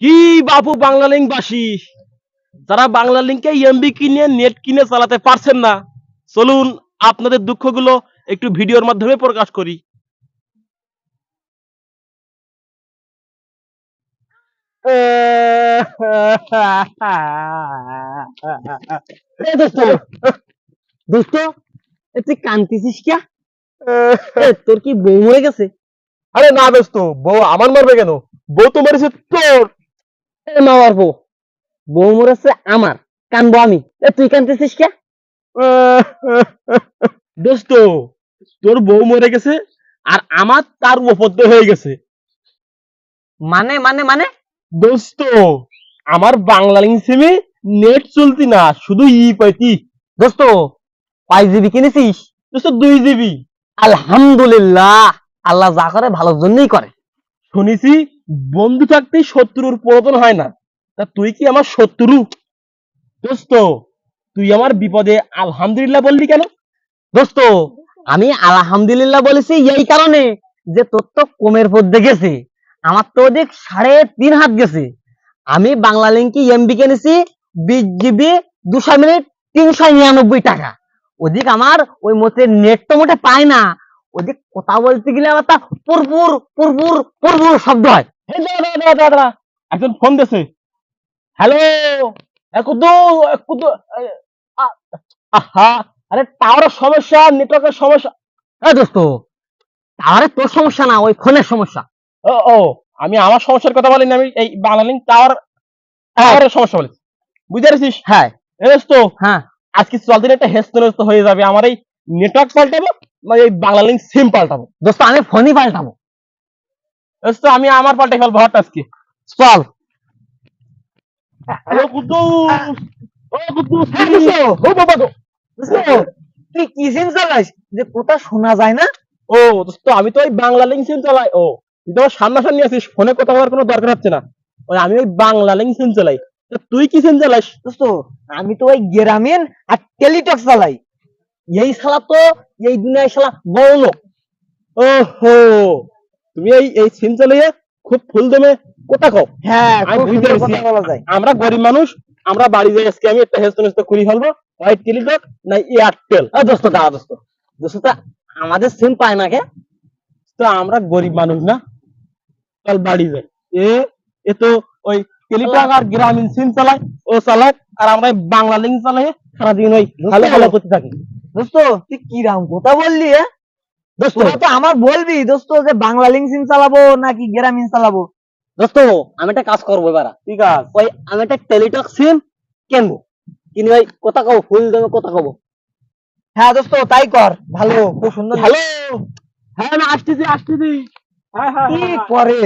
কি বাপু বাংলা লিঙ্ক বাসী? যারা বাংলা লিঙ্কে এমবি কিনে নেট কিনে চালাতে পারছেন না চলুন আপনাদের দুঃখগুলো একটু ভিডিওর মাধ্যমে প্রকাশ করি। দোস্ত তুই কান্তিছিস তোর কি বউ মরে গেছে? আরে না দোস্ত বউ আমার মারবে কেন? বউ তো মেরেছে তোর। বউ। মরেছে আমার কানবো আমি। এ তুই কান্তিছিস কে? দোস্ত তোর বউ মরে গেছে আর আমার তার উপদ্য হয়ে গেছে। মানে মানে মানে? দোস্ত আমার বাংলা সিমে নেট চলতি না শুধু ই পাইতি। দোস্ত পাঁচ জিবি কিনেছিস? দোস্ত দুই জিবি। আলহামদুলিল্লাহ আল্লাহ যা করে ভালোর জন্যই করে। শুনেছি বন্ধু থাকতেই শত্রুর প্রয়োজন হয় না। তা তুই কি আমার শত্রু? দোস্ত, তুই আমার বিপদে আলহামদুলিল্লাহ বললি কেন? দোস্ত, আমি আলহামদুলিল্লাহ বলেছি এই কারণে যে তোর তো কমের পথ গেছে, আমার তো ওদিক সাড়ে তিন হাত গেছে। আমি বাংলা লিঙ্কি এমবি কিনেছি বিশ জিবি দুশো মিনিট, তিনশো নিরানব্বই টাকা। ওদিক আমার ওই মতে নেট তো মোটে পায় না, ওদিক কথা বলতে গেলে আমার তা পুরপুর পুরপুর পুরপুর শব্দ হয়। একজন ফোন দিয়েছে হ্যালো আহা আরে টাওয়ারের সমস্যা নেটওয়ার্কের সমস্যা। হ্যাঁ দোস্ত তাহলে তোর সমস্যা না ওই ফোনের সমস্যা। ও ও আমি আমার সমস্যার কথা বলিনি আমি এই বাংলা লিঙ্ক টাওয়ার টাওয়ারের সমস্যা বলেছি। বুঝতে পেরেছিস? হ্যাঁ। এস তো হ্যাঁ। আজকে চলতে একটা হেস্ত হয়ে যাবে আমার এই নেটওয়ার্ক পাল্টাবো না এই বাংলা লিঙ্ক সিম পাল্টাবো। দোস্ত আমি ফোনই পাল্টাবো। আমি আমার পাল্টে ফেলব হঠাৎ আজকে। চল। কুদ্দুস। ও কুদ্দুস হ্যাঁ, ও বাবা গো তুই কি সিম চালাস যে কোথা শোনা যায় না? ও দোস্ত আমি তো ওই বাংলা লিঙ্ক সিম চালাই। ও তুই তো সামনাসামনি আছিস ফোনে কথা বলার কোনো দরকার হচ্ছে না। ওই আমি ওই বাংলা লিঙ্ক সিম চালাই। তুই কি সিম চালাস? দোস্ত আমি তো ওই গ্রামীণ আর টেলিটক চালাই। এই শালা তো এই দুনিয়ায় শালা বড় লোক ওহো। তুমি এই এই সিম চালিয়ে খুব ফুল দমে কোথা কও। হ্যাঁ আমরা গরিব মানুষ আমরা বাড়ি যাই আজকে আমি একটা হেস্ত খুলি ফেলব হয় টেলিটক না এয়ারটেল। দোস্ত দাঁড়া দোস্ত। দোস্ত আমাদের সিম পায় না কে? তো আমরা গরিব মানুষ না। চল বাড়ি যাই। এ এ তো ওই টেলিটক আর গ্রামীণ সিম চালায় ও চালাক আর আমরা বাংলা লিঙ্ক চালাই সারাদিন ওই ভালো ভালো করতে থাকি। দোস্ত তুই কি রাম কথা বললি হ্যাঁ তোরা তো আমার বলবি দোস্ত যে বাংলা লিঙ্ক সিম চালাবো নাকি গ্রামীণ চালাবো? দোস্ত আমি একটা কাজ করব এবার। ঠিক আছে ওই আমি একটা টেলিটক সিম কিনবো। কিনে ওই কথা কব ফুল দেবে কথা কব। হ্যাঁ দোস্ত তাই কর। ভালো খুব সুন্দর ভালো। হ্যাঁ আমি আসতেছি আসতেছি। হ্যাঁ হ্যাঁ কি হ্যাঁ, হ্যাঁ। করে?